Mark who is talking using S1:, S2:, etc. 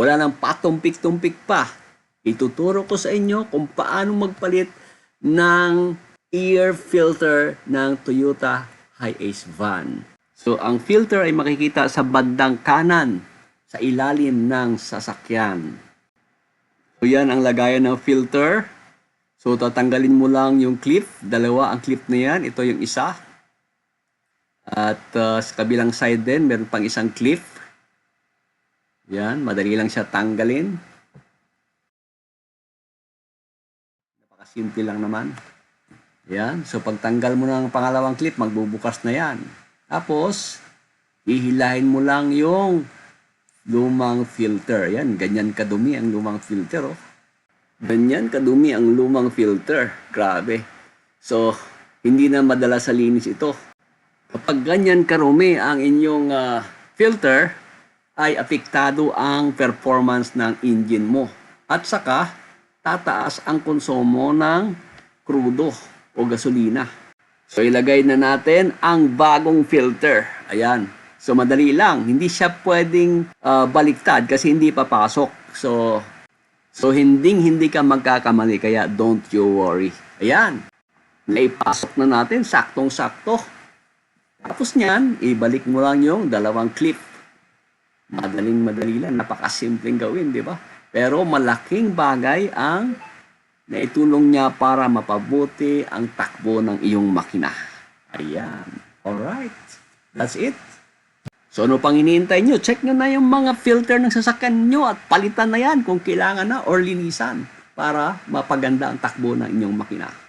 S1: Wala nang patumpik-tumpik pa. Ituturo ko sa inyo kung paano magpalit ng ear filter ng Toyota Hiace van. So, ang filter ay makikita sa bandang kanan sa ilalim ng sasakyan. So, yan ang lagayan ng filter. So, tatanggalin mo lang yung clip. Dalawa ang clip na yan. Ito yung isa. At uh, sa kabilang side din, meron pang isang clip. Yan, madali lang siya tanggalin. Napakasimple lang naman. Yan, so pagtanggal mo ng pangalawang clip, magbubukas na yan. Tapos, hihilahin mo lang yung lumang filter. Yan, ganyan kadumi ang lumang filter, oh. Ganyan kadumi ang lumang filter. Grabe. So, hindi na madala sa linis ito. Kapag ganyan karumi ang inyong ah, filter, ay apektado ang performance ng engine mo. At saka, tataas ang konsumo ng krudo o gasolina. So, ilagay na natin ang bagong filter. Ayan. So, madali lang. Hindi siya pwedeng ah, baliktad kasi hindi papasok. So, so hinding hindi ka magkakamali. Kaya, don't you worry. Ayan. Naipasok na natin. Saktong-sakto. Tapos niyan, ibalik mo lang yung dalawang clip. Madaling madali lang, napakasimpleng gawin, di ba? Pero malaking bagay ang naitulong niya para mapabuti ang takbo ng iyong makina. Ayan. Alright. That's it. So ano pang iniintay nyo? Check nyo na yung mga filter ng sasakyan nyo at palitan na yan kung kailangan na or linisan para mapaganda ang takbo ng inyong makina.